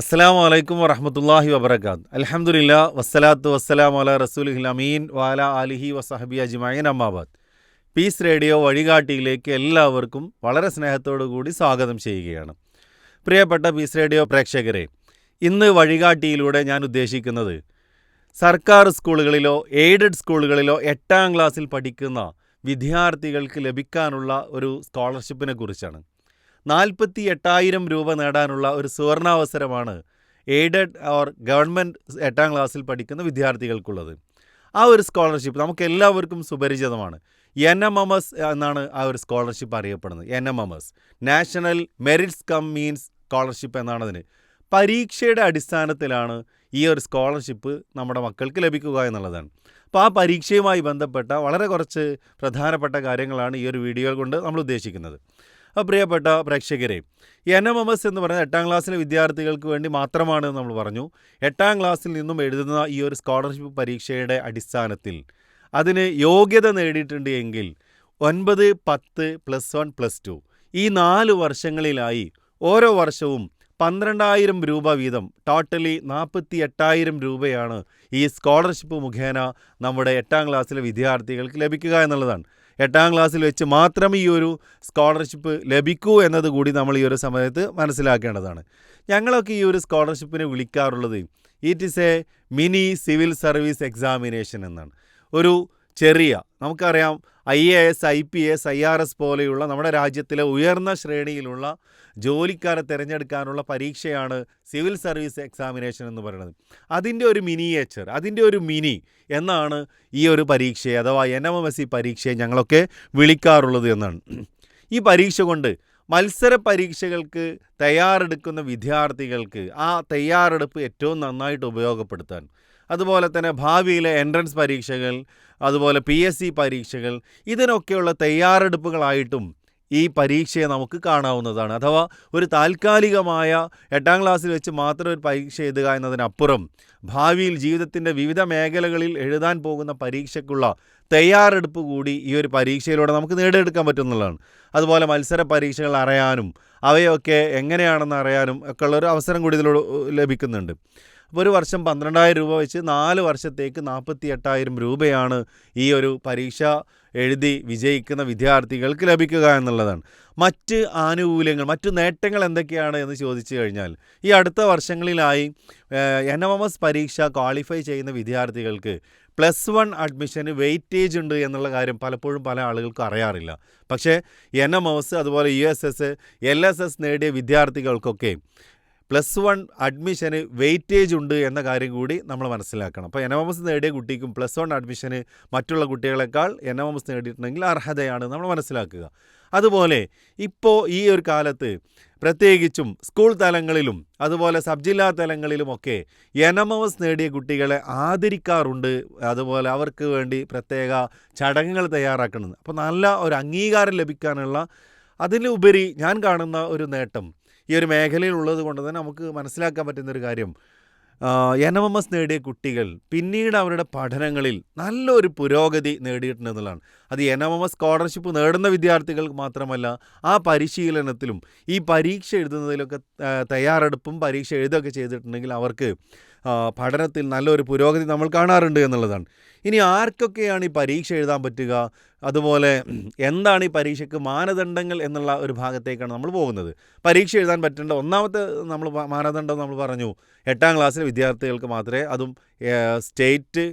അസ്സലാം വലൈക്കും വറഹമത്തല്ലാഹി വബർക്കാത്ത് അലഹമുല്ല വസ്സലാത്തു വസ്സലാം അല റസൂൽ അമീൻ വാല അലിഹി വസഹബി അജ്മൈൻ അമ്മാബാദ് പീസ് റേഡിയോ വഴികാട്ടിയിലേക്ക് എല്ലാവർക്കും വളരെ സ്നേഹത്തോടു കൂടി സ്വാഗതം ചെയ്യുകയാണ്. പ്രിയപ്പെട്ട പീസ് റേഡിയോ പ്രേക്ഷകരെ ഇന്ന് വഴികാട്ടിയിലൂടെ ഞാൻ ഉദ്ദേശിക്കുന്നത് സർക്കാർ സ്കൂളുകളിലോ എയ്ഡഡ് സ്കൂളുകളിലോ എട്ടാം ക്ലാസ്സിൽ പഠിക്കുന്ന വിദ്യാർത്ഥികൾക്ക് ലഭിക്കാനുള്ള ഒരു സ്കോളർഷിപ്പിനെ കുറിച്ചാണ്. നാൽപ്പത്തി എട്ടായിരം രൂപ നേടാനുള്ള ഒരു സുവർണാവസരമാണ് എയ്ഡഡ് ഓർ ഗവൺമെന്റ് എട്ടാം ക്ലാസ്സിൽ പഠിക്കുന്ന വിദ്യാർത്ഥികൾക്കുള്ളത്. ആ ഒരു സ്കോളർഷിപ്പ് നമുക്ക് എല്ലാവർക്കും സുപരിചിതമാണ്. എൻ എം എം എസ് എന്നാണ് ആ ഒരു സ്കോളർഷിപ്പ് അറിയപ്പെടുന്നത്. N M M S. National merits cum means scholarship എന്നാണ് അതിന് പരീക്ഷയുടെ അടിസ്ഥാനത്തിലാണ് ഈ ഒരു സ്കോളർഷിപ്പ് നമ്മുടെ മക്കൾക്ക് ലഭിക്കുക എന്നുള്ളതാണ്. അപ്പോൾ ആ പരീക്ഷയുമായി ബന്ധപ്പെട്ട വളരെ കുറച്ച് പ്രധാനപ്പെട്ട കാര്യങ്ങളാണ് ഈ ഒരു വീഡിയോ കൊണ്ട് നമ്മൾ ഉദ്ദേശിക്കുന്നത്. പ്രിയപ്പെട്ട പ്രേക്ഷകരെ എൻ എം എം എസ് എന്ന് പറയുന്നത് എട്ടാം ക്ലാസ്സിലെ വിദ്യാർത്ഥികൾക്ക് വേണ്ടി മാത്രമാണ് നമ്മൾ പറഞ്ഞു. എട്ടാം ക്ലാസ്സിൽ നിന്നും എഴുതുന്ന ഈ ഒരു സ്കോളർഷിപ്പ് പരീക്ഷയുടെ അടിസ്ഥാനത്തിൽ അതിന് യോഗ്യത നേടിയിട്ടുണ്ട് എങ്കിൽ ഒൻപത് പത്ത് പ്ലസ് വൺ പ്ലസ് ടു ഈ നാല് വർഷങ്ങളിലായി ഓരോ വർഷവും പന്ത്രണ്ടായിരം രൂപ വീതം ടോട്ടലി നാൽപ്പത്തി എട്ടായിരം രൂപയാണ് ഈ സ്കോളർഷിപ്പ് മുഖേന നമ്മുടെ എട്ടാം ക്ലാസ്സിലെ വിദ്യാർത്ഥികൾക്ക് ലഭിക്കുക എന്നുള്ളതാണ്. എട്ടാം ക്ലാസ്സിൽ വെച്ച് മാത്രം ഈ ഒരു സ്കോളർഷിപ്പ് ലഭിക്കൂ എന്നത് കൂടി നമ്മൾ ഈ ഒരു സമയത്ത് മനസ്സിലാക്കേണ്ടതാണ്. ഞങ്ങളൊക്കെ ഈ ഒരു സ്കോളർഷിപ്പിനെ വിളിക്കാറുള്ളത് it is a mini civil service examination എന്നാണ്. ഒരു ചെറിയ നമുക്കറിയാം I A S I P S I R S പോലെയുള്ള നമ്മുടെ രാജ്യത്തിലെ ഉയർന്ന ശ്രേണിയിലുള്ള ജോലിക്കാരെ തിരഞ്ഞെടുക്കാനുള്ള പരീക്ഷയാണ് സിവിൽ സർവീസ് എക്സാമിനേഷൻ എന്ന് പറയുന്നത്. അതിന്റെ ഒരു മിനിയേച്ചർ അതിന്റെ ഒരു മിനി എന്നാണ് ഈ ഒരു പരീക്ഷയെ അഥവാ N M M S C പരീക്ഷയെ ഞങ്ങളൊക്കെ വിളിക്കാറുള്ളത് എന്നാണ്. ഈ പരീക്ഷ കൊണ്ട് മത്സര പരീക്ഷകൾക്ക് തയ്യാറെടുക്കുന്ന വിദ്യാർത്ഥികൾക്ക് ആ തയ്യാറെടുപ്പ് ഏറ്റവും നന്നായിട്ട് ഉപയോഗപ്പെടുത്താൻ അതുപോലെ തന്നെ ഭാവിയിലെ എൻട്രൻസ് പരീക്ഷകൾ അതുപോലെ പി എസ് സി പരീക്ഷകൾ ഇതിനൊക്കെയുള്ള തയ്യാറെടുപ്പുകളായിട്ടും ഈ പരീക്ഷയെ നമുക്ക് കാണാവുന്നതാണ്. അഥവാ ഒരു താൽക്കാലികമായ എട്ടാം ക്ലാസ്സിൽ വെച്ച് മാത്രം ഒരു പരീക്ഷ എഴുതുക എന്നതിനപ്പുറം ഭാവിയിൽ ജീവിതത്തിന്റെ വിവിധ മേഖലകളിൽ എഴുതാൻ പോകുന്ന പരീക്ഷയ്ക്കുള്ള തയ്യാറെടുപ്പ് കൂടി ഈ ഒരു പരീക്ഷയിലൂടെ നമുക്ക് നേടിയെടുക്കാൻ പറ്റുന്നതാണ് അതുപോലെ മത്സര പരീക്ഷകൾ അറിയാനും അവയൊക്കെ എങ്ങനെയാണെന്ന് അറിയാനും ഒക്കെ ഉള്ളൊരു അവസരം കൂടി ഇതിലൂടെ ലഭിക്കുന്നുണ്ട്. അപ്പോൾ ഒരു വർഷം പന്ത്രണ്ടായിരം രൂപ വെച്ച് നാല് വർഷത്തേക്ക് നാൽപ്പത്തി എട്ടായിരം രൂപയാണ് ഈ ഒരു പരീക്ഷ എഴുതി വിജയിക്കുന്ന വിദ്യാർത്ഥികൾക്ക് ലഭിക്കുക എന്നുള്ളതാണ്. മറ്റ് ആനുകൂല്യങ്ങൾ മറ്റു നേട്ടങ്ങൾ എന്തൊക്കെയാണ് എന്ന് ചോദിച്ചു കഴിഞ്ഞാൽ ഈ അടുത്ത വർഷങ്ങളിലായി എൻ എം എം എസ് പരീക്ഷ ക്വാളിഫൈ ചെയ്യുന്ന വിദ്യാർത്ഥികൾക്ക് പ്ലസ് വൺ അഡ്മിഷന് വെയിറ്റേജ് ഉണ്ട് എന്നുള്ള കാര്യം പലപ്പോഴും പല ആളുകൾക്കും അറിയാറില്ല. പക്ഷേ എൻ എം എസ് അതുപോലെ U S S L S S നേടിയ വിദ്യാർത്ഥികൾക്കൊക്കെ പ്ലസ് വൺ അഡ്മിഷന് വെയിറ്റേജ് ഉണ്ട് എന്ന കാര്യം കൂടി നമ്മൾ മനസ്സിലാക്കണം. അപ്പോൾ എൻ എം എസ് നേടിയ കുട്ടിക്കും പ്ലസ് വൺ അഡ്മിഷന് മറ്റുള്ള കുട്ടികളെക്കാൾ എൻ എം എസ് നേടിയിട്ടുണ്ടെങ്കിൽ അർഹതയാണ് നമ്മൾ മനസ്സിലാക്കുക. അതുപോലെ ഇപ്പോൾ ഈ ഒരു കാലത്ത് പ്രത്യേകിച്ചും സ്കൂൾ തലങ്ങളിലും അതുപോലെ സബ് ജില്ലാ തലങ്ങളിലുമൊക്കെ എൻ നേടിയ കുട്ടികളെ ആദരിക്കാറുണ്ട്. അതുപോലെ അവർക്ക് വേണ്ടി പ്രത്യേക ചടങ്ങുകൾ തയ്യാറാക്കുന്നത് അപ്പോൾ നല്ല ഒരു അംഗീകാരം ലഭിക്കാനുള്ള അതിലുപരി ഞാൻ കാണുന്ന ഒരു നേട്ടം ഈ ഒരു മേഖലയിൽ ഉള്ളത് കൊണ്ട് തന്നെ നമുക്ക് മനസ്സിലാക്കാൻ പറ്റുന്ന ഒരു കാര്യം എൻ നേടിയ കുട്ടികൾ പിന്നീട് അവരുടെ പഠനങ്ങളിൽ നല്ലൊരു പുരോഗതി നേടിയിട്ടുണ്ടെന്നുള്ളതാണ്. അത് എൻ സ്കോളർഷിപ്പ് നേടുന്ന വിദ്യാർത്ഥികൾക്ക് മാത്രമല്ല ആ പരിശീലനത്തിലും ഈ പരീക്ഷ എഴുതുന്നതിലൊക്കെ തയ്യാറെടുപ്പും പരീക്ഷ എഴുതുകയൊക്കെ ചെയ്തിട്ടുണ്ടെങ്കിൽ അവർക്ക് പഠനത്തിൽ നല്ലൊരു പുരോഗതി നമ്മൾ കാണാറുണ്ട് എന്നുള്ളതാണ്. ഇനി ആർക്കൊക്കെയാണ് ഈ പരീക്ഷ എഴുതാൻ പറ്റുക? അതുപോലെ എന്താണ് ഈ പരീക്ഷയ്ക്ക് മാനദണ്ഡങ്ങൾ എന്നുള്ള ഒരു ഭാഗത്തേക്കാണ് നമ്മൾ പോകുന്നത്. പരീക്ഷ എഴുതാൻ പറ്റേണ്ട ഒന്നാമത്തെ നമ്മൾ മാനദണ്ഡം നമ്മൾ പറഞ്ഞു. എട്ടാം ക്ലാസ്സിലെ വിദ്യാർത്ഥികൾക്ക് മാത്രമേ അതും സ്റ്റേറ്റ്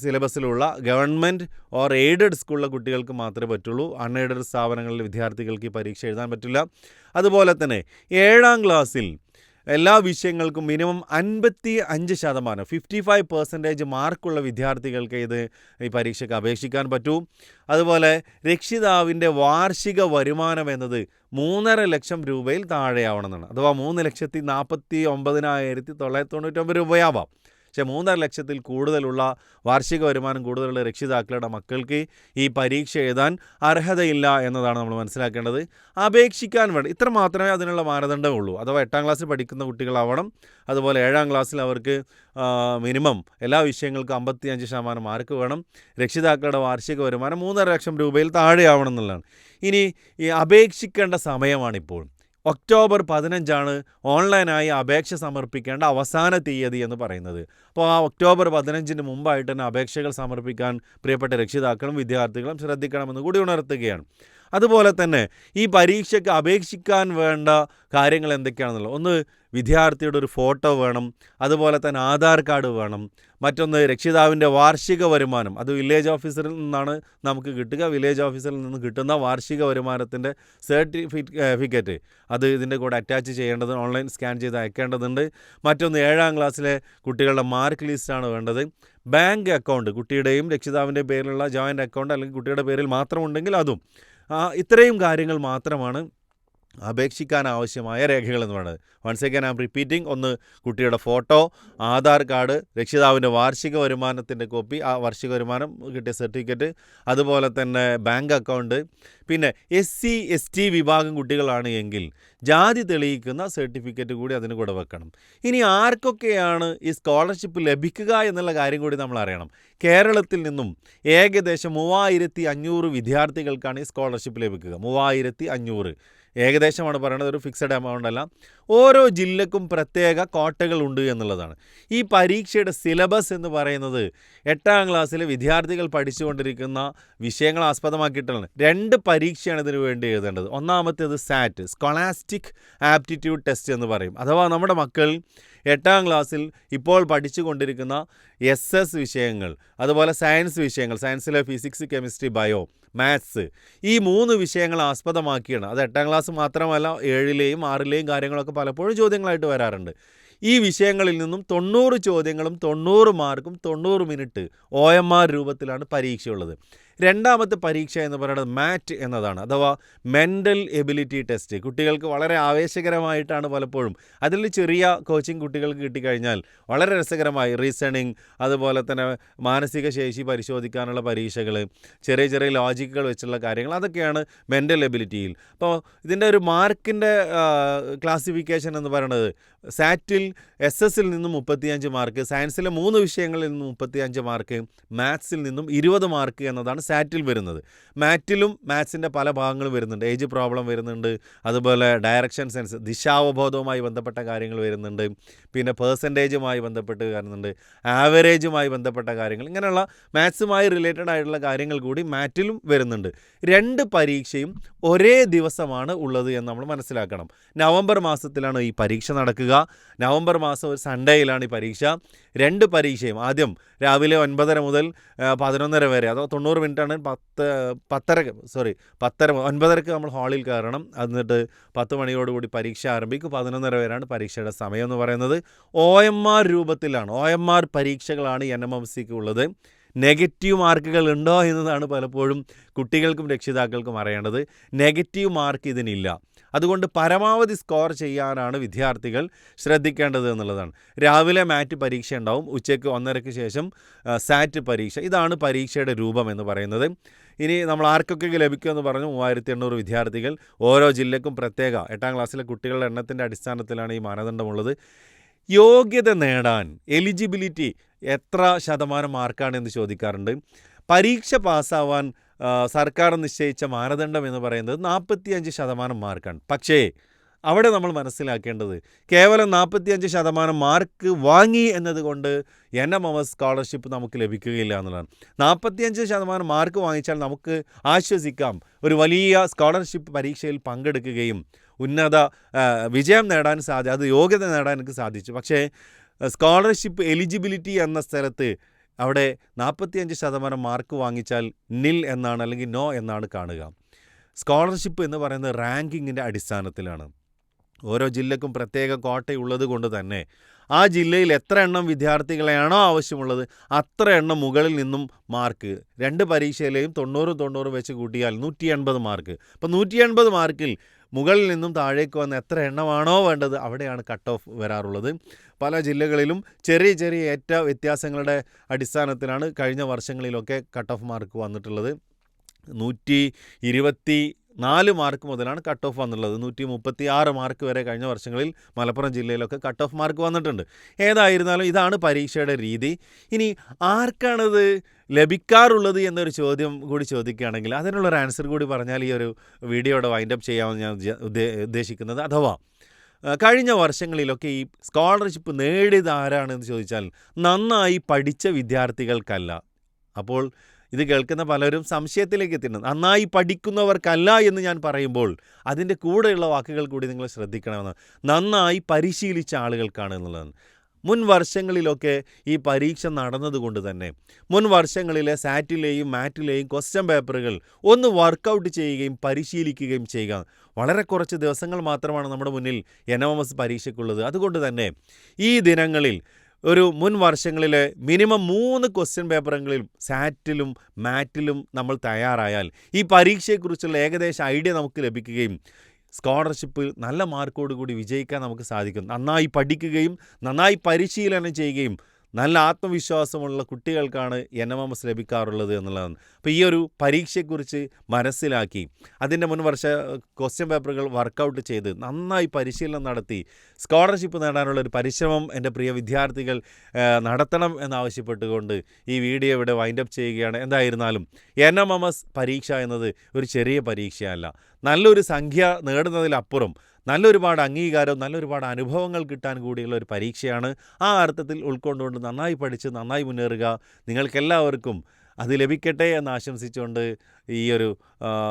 സിലബസിലുള്ള ഗവൺമെന്റ് ഓർ എയ്ഡഡ് സ്കൂളിലെ കുട്ടികൾക്ക് മാത്രമേ പറ്റുള്ളൂ. അൺഎയ്ഡഡ് സ്ഥാപനങ്ങളിലെ വിദ്യാർത്ഥികൾക്ക് ഈ പരീക്ഷ എഴുതാൻ പറ്റില്ല. അതുപോലെ തന്നെ ഏഴാം ക്ലാസ്സിൽ എല്ലാ വിഷയങ്ങൾക്കും മിനിമം അൻപത്തി അഞ്ച് ശതമാനം ഫിഫ്റ്റി ഫൈവ് പെർസെന്റേജ് മാർക്കുള്ള വിദ്യാർത്ഥികൾക്ക് ഇത് ഈ പരീക്ഷയ്ക്ക് അപേക്ഷിക്കാൻ പറ്റൂ. അതുപോലെ രക്ഷിതാവിന്റെ വാർഷിക വരുമാനം എന്നത് മൂന്നര ലക്ഷം രൂപയിൽ താഴെയാവണമെന്നാണ്. അഥവാ മൂന്ന് ലക്ഷത്തി നാൽപ്പത്തി ഒമ്പതിനായിരത്തി തൊള്ളായിരത്തി തൊണ്ണൂറ്റൊമ്പത് രൂപയാവാം. പക്ഷേ മൂന്നര ലക്ഷത്തിൽ കൂടുതലുള്ള വാർഷിക വരുമാനം കൂടുതലുള്ള രക്ഷിതാക്കളുടെ മക്കൾക്ക് ഈ പരീക്ഷ എഴുതാൻ അർഹതയില്ല എന്നതാണ് നമ്മൾ മനസ്സിലാക്കേണ്ടത്. അപേക്ഷിക്കാൻ വേണ്ട ഇത്ര മാത്രമേ അതിനുള്ള മാനദണ്ഡമുള്ളൂ അഥവാ എട്ടാം ക്ലാസ്സിൽ പഠിക്കുന്ന കുട്ടികളാവണം. അതുപോലെ ഏഴാം ക്ലാസ്സിൽ അവർക്ക് മിനിമം എല്ലാ വിഷയങ്ങൾക്കും അമ്പത്തി അഞ്ച് ശതമാനം മാർക്ക് വേണം. രക്ഷിതാക്കളുടെ വാർഷിക വരുമാനം മൂന്നര ലക്ഷം രൂപയിൽ താഴെയാവണം എന്നുള്ളതാണ്. ഇനി ഈ അപേക്ഷിക്കേണ്ട സമയമാണിപ്പോൾ. ഒക്ടോബർ പതിനഞ്ചാണ് ഓൺലൈനായി അപേക്ഷ സമർപ്പിക്കേണ്ട അവസാന തീയതി എന്ന് പറയുന്നത്. അപ്പോൾ ആ ഒക്ടോബർ പതിനഞ്ചിന് മുമ്പായിട്ട് തന്നെ അപേക്ഷകൾ സമർപ്പിക്കാൻ പ്രിയപ്പെട്ട രക്ഷിതാക്കളും വിദ്യാർത്ഥികളും ശ്രദ്ധിക്കണമെന്ന് കൂടി ഉണർത്തുകയാണ്. അതുപോലെ തന്നെ ഈ പരീക്ഷയ്ക്ക് അപേക്ഷിക്കാൻ വേണ്ട കാര്യങ്ങൾ എന്തൊക്കെയാണെന്നുള്ളത്. ഒന്ന് വിദ്യാർത്ഥിയുടെ ഒരു ഫോട്ടോ വേണം. അതുപോലെ തന്നെ ആധാർ കാർഡ് വേണം. മറ്റൊന്ന് രക്ഷിതാവിന്റെ വാർഷിക വരുമാനം. അത് വില്ലേജ് ഓഫീസറിൽ നിന്നാണ് നമുക്ക് കിട്ടുക. വില്ലേജ് ഓഫീസറിൽ നിന്ന് കിട്ടുന്ന വാർഷിക വരുമാനത്തിന്റെ സർട്ടിഫിക്കറ്റ് അത് ഇതിന്റെ കൂടെ അറ്റാച്ച് ചെയ്യേണ്ടത് ഓൺലൈൻ സ്കാൻ ചെയ്ത് അയക്കേണ്ടതുണ്ട്. മറ്റൊന്ന് ഏഴാം ക്ലാസ്സിലെ കുട്ടികളുടെ മാർക്ക് ലിസ്റ്റാണ് വേണ്ടത്. ബാങ്ക് അക്കൗണ്ട് കുട്ടിയുടെയും രക്ഷിതാവിന്റെയും പേരിലുള്ള ജോയിന്റ് അക്കൗണ്ട് അല്ലെങ്കിൽ കുട്ടിയുടെ പേരിൽ മാത്രമുണ്ടെങ്കിൽ അതും. ഇത്രയും കാര്യങ്ങൾ മാത്രമാണ് അപേക്ഷിക്കാൻ ആവശ്യമായ രേഖകൾ എന്ന് പറയുന്നത് വൺസ് അഗൈൻ ആം റിപ്പീറ്റിംഗ് ഒന്ന് കുട്ടിയുടെ ഫോട്ടോ ആധാർ കാർഡ് രക്ഷിതാവിന്റെ വാർഷിക വരുമാനത്തിന്റെ കോപ്പി ആ വാർഷിക വരുമാനം കിട്ടിയ സർട്ടിഫിക്കറ്റ് അതുപോലെ തന്നെ ബാങ്ക് അക്കൗണ്ട്. പിന്നെ എസ് സി എസ് ടി വിഭാഗം കുട്ടികളാണ് എങ്കിൽ ജാതി തെളിയിക്കുന്ന സർട്ടിഫിക്കറ്റ് കൂടി അതിന് കൂടെ വെക്കണം ഇനി ആർക്കൊക്കെയാണ് ഈ സ്കോളർഷിപ്പ് ലഭിക്കുക എന്നുള്ള കാര്യം കൂടി നമ്മൾ അറിയണം. കേരളത്തിൽ നിന്നും ഏകദേശം മൂവായിരത്തി അഞ്ഞൂറ് വിദ്യാർത്ഥികൾക്കാണ് ഈ സ്കോളർഷിപ്പ് ലഭിക്കുക. മൂവായിരത്തി അഞ്ഞൂറ് ഏകദേശമാണ് പറയുന്നത് ഒരു ഫിക്സഡ് എമൗണ്ട് അല്ല. ഓരോ ജില്ലക്കും പ്രത്യേക കോട്ടകളുണ്ട് എന്നുള്ളതാണ്. ഈ പരീക്ഷയുടെ സിലബസ് എന്ന് പറയുന്നത് എട്ടാം ക്ലാസ്സിലെ വിദ്യാർത്ഥികൾ പഠിച്ചുകൊണ്ടിരിക്കുന്ന വിഷയങ്ങൾ ആസ്പദമാക്കിയിട്ടുള്ളത് രണ്ട് പരീക്ഷയാണ് ഇതിനു വേണ്ടി എഴുതേണ്ടത്. ഒന്നാമത്തേത് സാറ്റ് സ്കോളാസ്റ്റിക് ആപ്റ്റിറ്റ്യൂഡ് ടെസ്റ്റ് എന്ന് പറയും. അഥവാ നമ്മുടെ മക്കൾ എട്ടാം ക്ലാസ്സിൽ ഇപ്പോൾ പഠിച്ചുകൊണ്ടിരിക്കുന്ന എസ് എസ് വിഷയങ്ങൾ അതുപോലെ സയൻസ് വിഷയങ്ങൾ സയൻസിലെ ഫിസിക്സ് കെമിസ്ട്രി ബയോ മാത്സ് ഈ മൂന്ന് വിഷയങ്ങൾ ആസ്പദമാക്കിയാണ്. അത് എട്ടാം ക്ലാസ് മാത്രമല്ല ഏഴിലെയും ആറിലെയും കാര്യങ്ങളൊക്കെ പലപ്പോഴും ചോദ്യങ്ങളായിട്ട് വരാറുണ്ട്. ഈ വിഷയങ്ങളിൽ നിന്നും തൊണ്ണൂറ് ചോദ്യങ്ങളും തൊണ്ണൂറ് മാർക്കും തൊണ്ണൂറ് മിനിറ്റ് ഒ എം ആർ രൂപത്തിലാണ് പരീക്ഷയുള്ളത്. രണ്ടാമത്തെ പരീക്ഷ എന്ന് പറയുന്നത് മാറ്റ് എന്നതാണ് അഥവാ മെന്റൽ എബിലിറ്റി ടെസ്റ്റ്. കുട്ടികൾക്ക് വളരെ ആവേശകരമായിട്ടാണ് പലപ്പോഴും. അതിൽ ചെറിയ കോച്ചിങ് കുട്ടികൾക്ക് കിട്ടിക്കഴിഞ്ഞാൽ വളരെ രസകരമായി റീസണിങ് അതുപോലെ തന്നെ മാനസിക ശേഷി പരിശോധിക്കാനുള്ള പരീക്ഷകൾ ചെറിയ ചെറിയ ലോജിക്കുകൾ വെച്ചുള്ള കാര്യങ്ങൾ അതൊക്കെയാണ് മെന്റൽ എബിലിറ്റിയിൽ. അപ്പോൾ ഇതിന്റെ ഒരു മാർക്കിന്റെ ക്ലാസിഫിക്കേഷൻ എന്ന് പറയുന്നത് സാറ്റിൽ എസ് എസിൽ നിന്നും മുപ്പത്തിയഞ്ച് മാർക്ക് സയൻസിലെ മൂന്ന് വിഷയങ്ങളിൽ നിന്നും മുപ്പത്തിയഞ്ച് മാർക്ക് മാത്സിൽ നിന്നും ഇരുപത് മാർക്ക് എന്നതാണ് സാറ്റിൽ വരുന്നത്. മാറ്റിലും മാത്സിന്റെ പല ഭാഗങ്ങളും വരുന്നുണ്ട്. ഏജ് പ്രോബ്ലം വരുന്നുണ്ട്. അതുപോലെ ഡയറക്ഷൻ സെൻസ് ദിശാവബോധവുമായി ബന്ധപ്പെട്ട കാര്യങ്ങൾ വരുന്നുണ്ട്. പിന്നെ പേഴ്സന്റേജുമായി ബന്ധപ്പെട്ട് വരുന്നുണ്ട്. ആവറേജുമായി ബന്ധപ്പെട്ട കാര്യങ്ങൾ. ഇങ്ങനെയുള്ള മാത്സുമായി റിലേറ്റഡ് ആയിട്ടുള്ള കാര്യങ്ങൾ കൂടി മാറ്റിലും വരുന്നുണ്ട്. രണ്ട് പരീക്ഷയും ഒരേ ദിവസമാണ് ഉള്ളത് എന്ന് നമ്മൾ മനസ്സിലാക്കണം. നവംബർ മാസത്തിലാണ് ഈ പരീക്ഷ നടക്കുക. നവംബർ മാസം ഒരു സൺഡേയിലാണ് ഈ പരീക്ഷ. രണ്ട് പരീക്ഷയും ആദ്യം രാവിലെ ഒൻപതര മുതൽ പതിനൊന്നര വരെ അതോ തൊണ്ണൂറ് മിനിറ്റാണ് പത്ത് പത്തര സോറി പത്തര ഒൻപതരക്ക് നമ്മൾ ഹാളിൽ കയറണം. എന്നിട്ട് പത്ത് മണിയോടുകൂടി പരീക്ഷ ആരംഭിക്കും. പതിനൊന്നര വരെയാണ് പരീക്ഷയുടെ സമയം എന്ന് പറയുന്നത്. ഒ എം ആർ രൂപത്തിലാണ്. ഒ എം ആർ പരീക്ഷകളാണ് എൻ എം എം സിക്ക് ഉള്ളത്. നെഗറ്റീവ് മാർക്കുകൾ ഉണ്ടോ എന്നതാണ് പലപ്പോഴും കുട്ടികൾക്കും രക്ഷിതാക്കൾക്കും അറിയേണ്ടത്. നെഗറ്റീവ് മാർക്ക് ഇതിനില്ല. അതുകൊണ്ട് പരമാവധി സ്കോർ ചെയ്യാനാണ് വിദ്യാർത്ഥികൾ ശ്രദ്ധിക്കേണ്ടത് എന്നുള്ളതാണ്. രാവിലെ മാറ്റ് പരീക്ഷ ഉണ്ടാവും. ഉച്ചയ്ക്ക് ഒന്നരയ്ക്ക് ശേഷം സാറ്റ് പരീക്ഷ. ഇതാണ് പരീക്ഷയുടെ രൂപം എന്ന് പറയുന്നത്. ഇനി നമ്മൾ ആർക്കൊക്കെ ലഭിക്കുമെന്ന് പറഞ്ഞു മൂവായിരത്തി എണ്ണൂറ് വിദ്യാർത്ഥികൾ ഓരോ ജില്ലക്കും പ്രത്യേക. എട്ടാം ക്ലാസ്സിലെ കുട്ടികളുടെ എണ്ണത്തിന്റെ അടിസ്ഥാനത്തിലാണ് ഈ മാനദണ്ഡമുള്ളത്. യോഗ്യത നേടാൻ എലിജിബിലിറ്റി എത്ര ശതമാനം മാർക്കാണ് എന്ന് ചോദിക്കാറുണ്ട്. പരീക്ഷ പാസ്സാവാൻ സർക്കാർ നിശ്ചയിച്ച മാനദണ്ഡം എന്ന് പറയുന്നത് നാൽപ്പത്തിയഞ്ച് ശതമാനം മാർക്കാണ്. പക്ഷേ അവിടെ നമ്മൾ മനസ്സിലാക്കേണ്ടത് കേവലം നാൽപ്പത്തിയഞ്ച് ശതമാനം മാർക്ക് വാങ്ങി എന്നതുകൊണ്ട് N M M S scholarship നമുക്ക് ലഭിക്കുകയില്ല എന്നുള്ളതാണ്. നാൽപ്പത്തിയഞ്ച് ശതമാനം മാർക്ക് വാങ്ങിച്ചാൽ നമുക്ക് ആശ്വസിക്കാം. ഒരു വലിയ സ്കോളർഷിപ്പ് പരീക്ഷയിൽ പങ്കെടുക്കുകയും ഉന്നത വിജയം നേടാൻ സാധി അത് യോഗ്യത നേടാൻ എനിക്ക് സാധിച്ചു. പക്ഷേ സ്കോളർഷിപ്പ് എലിജിബിലിറ്റി എന്ന സ്ഥലത്ത് അവിടെ നാൽപ്പത്തിയഞ്ച് ശതമാനം മാർക്ക് വാങ്ങിച്ചാൽ നിൽ എന്നാണ് അല്ലെങ്കിൽ നോ എന്നാണ് കാണുക. സ്കോളർഷിപ്പ് എന്ന് പറയുന്നത് റാങ്കിങ്ങിന്റെ അടിസ്ഥാനത്തിലാണ്. ഓരോ ജില്ലക്കും പ്രത്യേക കോട്ടയുള്ളത് കൊണ്ട് തന്നെ ആ ജില്ലയിൽ എത്ര എണ്ണം വിദ്യാർത്ഥികളെയാണോ ആവശ്യമുള്ളത് അത്ര എണ്ണം മുകളിൽ നിന്നും മാർക്ക്. രണ്ട് പരീക്ഷയിലെയും തൊണ്ണൂറ് തൊണ്ണൂറ് വെച്ച് കൂട്ടിയാൽ നൂറ്റി എൺപത് മാർക്ക്. അപ്പോൾ നൂറ്റി എൺപത് മാർക്കിൽ മുകളിൽ നിന്നും താഴേക്ക് വന്ന് എത്ര എണ്ണമാണോ വേണ്ടത് അവിടെയാണ് കട്ട് ഓഫ് വരാറുള്ളത്. പല ജില്ലകളിലും ചെറിയ ചെറിയ ഏറ്റ വ്യത്യാസങ്ങളുടെ അടിസ്ഥാനത്തിലാണ് കഴിഞ്ഞ വർഷങ്ങളിലൊക്കെ കട്ട് ഓഫ് മാർക്ക് വന്നിട്ടുള്ളത്. നൂറ്റി ഇരുപത്തി നാല് മാർക്ക് മുതലാണ് കട്ട് ഓഫ് വന്നിട്ടുള്ളത്. നൂറ്റി മുപ്പത്തി ആറ് മാർക്ക് വരെ കഴിഞ്ഞ വർഷങ്ങളിൽ മലപ്പുറം ജില്ലയിലൊക്കെ കട്ട് ഓഫ് മാർക്ക് വന്നിട്ടുണ്ട്. ഏതായിരുന്നാലും ഇതാണ് പരീക്ഷയുടെ രീതി. ഇനി ആർക്കാണത് ലഭിക്കാറുള്ളത് എന്നൊരു ചോദ്യം കൂടി ചോദിക്കുകയാണെങ്കിൽ അതിനുള്ളൊരു ആൻസർ കൂടി പറഞ്ഞാൽ ഈ ഒരു വീഡിയോയുടെ വൈൻഡപ്പ് ചെയ്യാമെന്ന് ഞാൻ ഉദ്ദ- ഉദ്ദേ- ഉദ്ദേശിക്കുന്നത്. അഥവാ കഴിഞ്ഞ വർഷങ്ങളിലൊക്കെ ഈ സ്കോളർഷിപ്പ് നേടിയത് ആരാണെന്ന് ചോദിച്ചാൽ നന്നായി പഠിച്ച വിദ്യാർത്ഥികൾക്കല്ല. അപ്പോൾ ഇത് കേൾക്കുന്ന പലരും സംശയത്തിലേക്ക് എത്തിയിട്ടുണ്ട്. നന്നായി പഠിക്കുന്നവർക്കല്ല എന്ന് ഞാൻ പറയുമ്പോൾ അതിന്റെ കൂടെയുള്ള വാക്കുകൾ കൂടി നിങ്ങൾ ശ്രദ്ധിക്കണമെന്ന്. നന്നായി പരിശീലിച്ച ആളുകൾക്കാണ് എന്നുള്ളതാണ് മുൻ വർഷങ്ങളിലൊക്കെ ഈ പരീക്ഷ നടന്നതുകൊണ്ട് തന്നെ മുൻ വർഷങ്ങളിലെ സാറ്റിലെയും മാറ്റിലെയും ക്വസ്റ്റ്യൻ പേപ്പറുകൾ ഒന്ന് വർക്കൗട്ട് ചെയ്യുകയും പരിശീലിക്കുകയും ചെയ്യുക. വളരെ കുറച്ച് ദിവസങ്ങൾ മാത്രമാണ് നമ്മുടെ മുന്നിൽ എൻ എം എം എസ് പരീക്ഷയ്ക്കുള്ളത്. അതുകൊണ്ട് തന്നെ ഈ ദിനങ്ങളിൽ ഒരു മുൻ വർഷങ്ങളിൽ മിനിമം മൂന്ന് ക്വസ്റ്റ്യൻ പേപ്പറെങ്കിലും സാറ്റിലും മാറ്റിലും നമ്മൾ തയ്യാറായാൽ ഈ പരീക്ഷയെക്കുറിച്ചുള്ള ഏകദേശം ഐഡിയ നമുക്ക് ലഭിക്കുകയും സ്കോളർഷിപ്പിൽ നല്ല മാർക്കോടുകൂടി വിജയിക്കാൻ നമുക്ക് സാധിക്കും. നന്നായി പഠിക്കുകയും നന്നായി പരിശീലനം ചെയ്യുകയും നല്ല ആത്മവിശ്വാസമുള്ള കുട്ടികൾക്കാണ് എൻ എം എം എസ് ലഭിക്കാറുള്ളത് എന്നുള്ളതാണ്. അപ്പോൾ ഈ ഒരു പരീക്ഷയെക്കുറിച്ച് മനസ്സിലാക്കി അതിന്റെ മുൻ വർഷ ക്വസ്റ്റ്യൻ പേപ്പറുകൾ വർക്കൗട്ട് ചെയ്ത് നന്നായി പരിശീലനം നടത്തി സ്കോളർഷിപ്പ് നേടാനുള്ള ഒരു പരിശ്രമം എന്റെ പ്രിയ വിദ്യാർത്ഥികൾ നടത്തണം എന്നാവശ്യപ്പെട്ടുകൊണ്ട് ഈ വീഡിയോ ഇവിടെ വൈൻഡപ്പ് ചെയ്യുകയാണ്. എന്തായിരുന്നാലും എൻ എം എം എസ് പരീക്ഷ എന്നത് ഒരു ചെറിയ പരീക്ഷയല്ല. നല്ലൊരു സംഖ്യ നേടുന്നതിലപ്പുറം നല്ലൊരുപാട് അംഗീകാരവും നല്ലൊരുപാട് അനുഭവങ്ങൾ കിട്ടാൻ കൂടിയുള്ള ഒരു പരീക്ഷയാണ്. ആ അർത്ഥത്തിൽ ഉൾക്കൊണ്ടുകൊണ്ട് നന്നായി പഠിച്ച് നന്നായി മുന്നേറുക. നിങ്ങൾക്കെല്ലാവർക്കും അത് ലഭിക്കട്ടെ എന്ന് ആശംസിച്ചുകൊണ്ട് ഈ ഒരു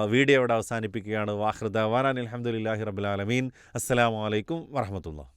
വീഡിയോ ഇവിടെ അവസാനിപ്പിക്കുകയാണ്. വാഹൃദ വാനാൻ അലഹമുല്ലാഹി റബുലാലമീൻ അസ്സലാമലൈക്കും വറഹമത്തുള്ള